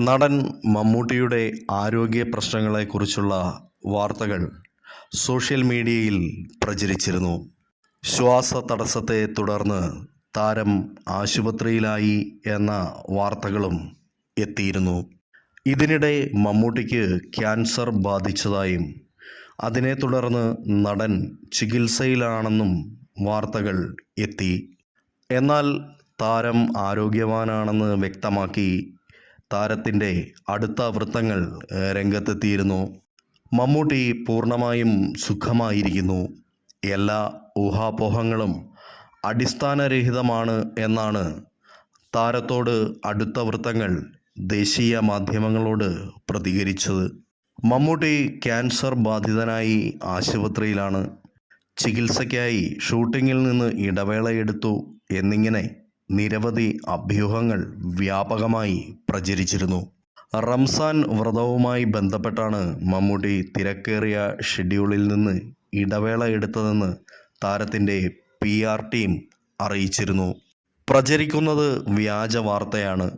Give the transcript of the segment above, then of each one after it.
നടൻ മമ്മൂട്ടിയുടെ ആരോഗ്യ പ്രശ്നങ്ങളെക്കുറിച്ചുള്ള വാർത്തകൾ സോഷ്യൽ മീഡിയയിൽ പ്രചരിച്ചിരുന്നു. ശ്വാസ തടസ്സത്തെ തുടർന്ന് താരം ആശുപത്രിയിലായി എന്ന വാർത്തകളും എത്തിയിരുന്നു. ഇതിനിടെ മമ്മൂട്ടിക്ക് ക്യാൻസർ ബാധിച്ചതായും അതിനെ തുടർന്ന് നടൻ ചികിത്സയിലാണെന്നും വാർത്തകൾ എത്തി. എന്നാൽ താരം ആരോഗ്യവാനാണെന്ന് വ്യക്തമാക്കി താരത്തിന്റെ അടുത്ത വൃത്തങ്ങൾ രംഗത്തെത്തിയിരുന്നു. മമ്മൂട്ടി പൂർണമായും സുഖമായിരിക്കുന്നു. എല്ലാ ഊഹാപോഹങ്ങളും അടിസ്ഥാനരഹിതമാണ് എന്നാണ് താരത്തോട് അടുത്ത വൃത്തങ്ങൾ ദേശീയ മാധ്യമങ്ങളോട് പ്രതികരിച്ചത്. മമ്മൂട്ടി ക്യാൻസർ ബാധിതനായി ആശുപത്രിയിലാണ്. ചികിത്സയ്ക്കായി ഷൂട്ടിങ്ങിൽ നിന്ന് ഇടവേളയെടുത്തു എന്നിങ്ങനെ നിരവധി അഭ്യൂഹങ്ങൾ വ്യാപകമായി പ്രചരിച്ചിരുന്നു. റംസാൻ വ്രതവുമായി ബന്ധപ്പെട്ടാണ് മമ്മൂട്ടി തിരക്കേറിയ ഷെഡ്യൂളിൽ നിന്ന് ഇടവേള എടുത്തതെന്ന് താരത്തിന്റെ പി ആർ ടീം അറിയിച്ചിരുന്നു. പ്രചരിക്കുന്നത് വ്യാജ വാർത്തയാണ്.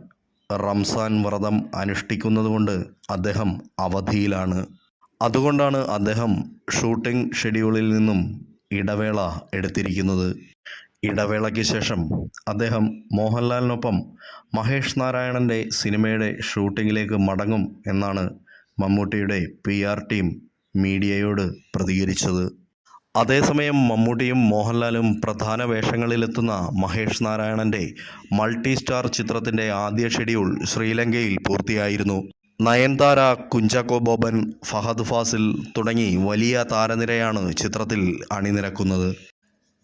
റംസാൻ വ്രതം അനുഷ്ഠിക്കുന്നതുകൊണ്ട് അദ്ദേഹം അവധിയിലാണ്. അതുകൊണ്ടാണ് അദ്ദേഹം ഷൂട്ടിംഗ് ഷെഡ്യൂളിൽ നിന്നും ഇടവേള എടുത്തിരിക്കുന്നത്. ഇടവേളയ്ക്ക് ശേഷം അദ്ദേഹം മോഹൻലാലിനൊപ്പം മഹേഷ് നാരായണന്റെ സിനിമയുടെ ഷൂട്ടിങ്ങിലേക്ക് മടങ്ങും എന്നാണ് മമ്മൂട്ടിയുടെ പി ആർ ടീം മീഡിയയോട് പ്രതികരിച്ചത്. അതേസമയം മമ്മൂട്ടിയും മോഹൻലാലും പ്രധാന വേഷങ്ങളിലെത്തുന്ന മഹേഷ് നാരായണന്റെ മൾട്ടി സ്റ്റാർ ചിത്രത്തിന്റെ ആദ്യ ഷെഡ്യൂൾ ശ്രീലങ്കയിൽ പൂർത്തിയായിരുന്നു. നയൻതാര കുഞ്ചാക്കോ ബോബൻ ഫഹദ് ഫാസിൽ തുടങ്ങി വലിയ താരനിരയാണ് ചിത്രത്തിൽ അണിനിരക്കുന്നത്.